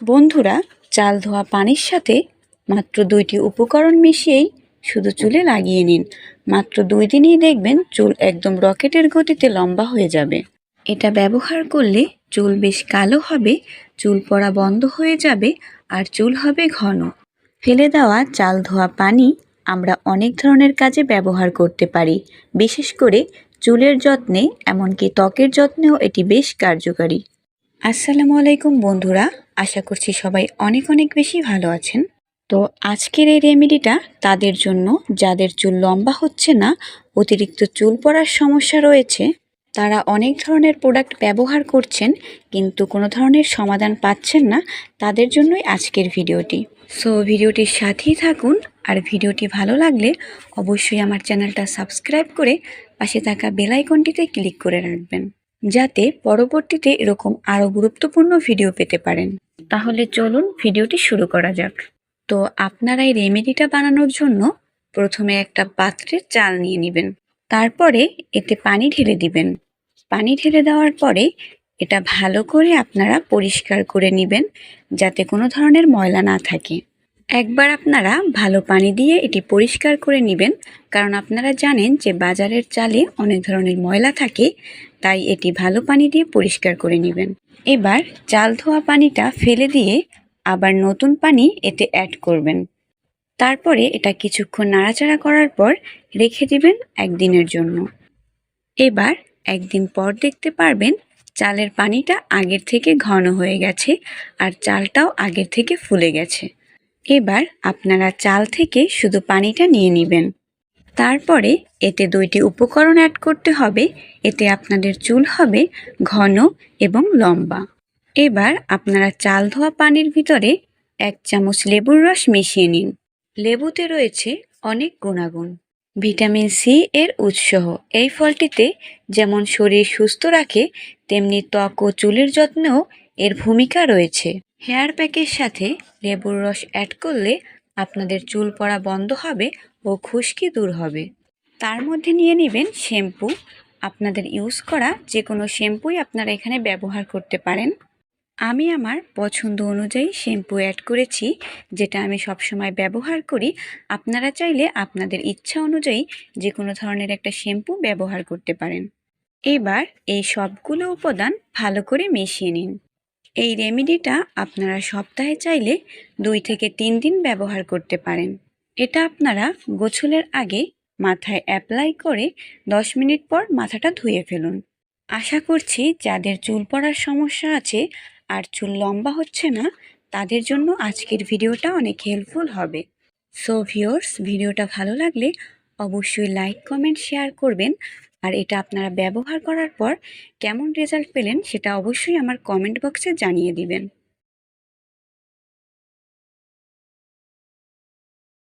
বন্ধুরা, চাল ধোয়া পানির সাথে মাত্র দুইটি উপকরণ মিশিয়েই শুধু চুলে লাগিয়ে নিন। মাত্র দুই দিনেই দেখবেন চুল একদম রকেটের গতিতে লম্বা হয়ে যাবে। এটা ব্যবহার করলে চুল বেশ কালো হবে, চুল পড়া বন্ধ হয়ে যাবে আর চুল হবে ঘন। ফেলে দেওয়া চাল ধোয়া পানি আমরা অনেক ধরনের কাজে ব্যবহার করতে পারি। বিশেষ করে চুলের যত্নে, এমনকি ত্বকের যত্নেও এটি বেশ কার্যকারী। আসসালামু আলাইকুম বন্ধুরা, আশা করছি সবাই অনেক অনেক বেশি ভালো আছেন। তো আজকের এই রেমেডিটা তাদের জন্য, যাদের চুল লম্বা হচ্ছে না, অতিরিক্ত চুল পড়ার সমস্যা রয়েছে, তারা অনেক ধরনের প্রোডাক্ট ব্যবহার করছেন, কিন্তু কোনো ধরনের সমাধান পাচ্ছেন না তাদের জন্যই আজকের ভিডিওটি। সো ভিডিওটির সাথেই থাকুন, আর ভিডিওটি ভালো লাগলে অবশ্যই আমার চ্যানেলটা সাবস্ক্রাইব করে পাশে থাকা বেল আইকনটিতে ক্লিক করে রাখবেন। যাতে পরবর্তীতে এরকম আরও গুরুত্বপূর্ণ ভিডিও পেতে পারেন। তাহলে চলুন ভিডিওটি শুরু করা যাক। তো আপনারা এই রেমেডিটা বানানোর জন্য প্রথমে একটা পাত্রে চাল নিয়ে নেবেন। তারপরে এতে পানি ঢেলে দিবেন। পানি ঢেলে দেওয়ার পরে এটা ভালো করে আপনারা পরিষ্কার করে নেবেন, যাতে কোনো ধরনের ময়লা না থাকে। একবার আপনারা ভালো পানি দিয়ে এটি পরিষ্কার করে নেবেন, কারণ আপনারা জানেন যে বাজারের চালে অনেক ধরনের ময়লা থাকে, তাই এটি ভালো পানি দিয়ে পরিষ্কার করে নেবেন। এবার চাল ধোয়া পানিটা ফেলে দিয়ে আবার নতুন পানি এতে অ্যাড করবেন। তারপরে এটা কিছুক্ষণ নাড়াচাড়া করার পর রেখে দিবেন একদিনের জন্য। এবার একদিন পর দেখতে পারবেন চালের পানিটা আগের থেকে ঘন হয়ে গেছে আর চালটাও আগের থেকে ফুলে গেছে। এবার আপনারা চাল থেকে শুধু পানিটা নিয়ে নেবেন। তারপরে এতে দুইটি উপকরণ অ্যাড করতে হবে। এতে আপনাদের চুল হবে ঘন এবং লম্বা। এবার আপনারা চাল ধোয়া পানির ভিতরে এক চামচ লেবুর রস মিশিয়ে নিন। লেবুতে রয়েছে অনেক গুণাগুণ। ভিটামিন সি এর উৎস। এই ফলটিতে যেমন শরীর সুস্থ রাখে, তেমনি ত্বক ও চুলের যত্নেও এর ভূমিকা রয়েছে। হেয়ার প্যাকের সাথে লেবুর রস অ্যাড করলে আপনাদের চুল পড়া বন্ধ হবে ও খুশকি দূর হবে। তার মধ্যে নিয়ে নেবেন শ্যাম্পু। আপনাদের ইউজ করা যে কোনো শ্যাম্পুই আপনারা এখানে ব্যবহার করতে পারেন। আমি আমার পছন্দ অনুযায়ী শ্যাম্পু অ্যাড করেছি, যেটা আমি সবসময় ব্যবহার করি। আপনারা চাইলে আপনাদের ইচ্ছা অনুযায়ী যে কোনো ধরনের একটা শ্যাম্পু ব্যবহার করতে পারেন। এবার এই সবগুলো উপাদান ভালো করে মিশিয়ে নিন। এই রেমেডিটা আপনারা সপ্তাহে চাইলে দুই থেকে তিন দিন ব্যবহার করতে পারেন। এটা আপনারা গোছলের আগে মাথায় অ্যাপ্লাই করে দশ মিনিট পর মাথাটা ধুয়ে ফেলুন। আশা করছি যাদের চুল পড়ার সমস্যা আছে আর চুল লম্বা হচ্ছে না, তাদের জন্য আজকের ভিডিওটা অনেক হেল্পফুল হবে। সো ভিওর্স ভিডিওটা ভালো লাগলে অবশ্যই লাইক কমেন্ট শেয়ার করবেন। আর এটা আপনারা ব্যবহার করার পর কেমন রেজাল্ট পেলেন সেটা অবশ্যই আমার কমেন্ট বক্সে জানিয়ে দিবেন।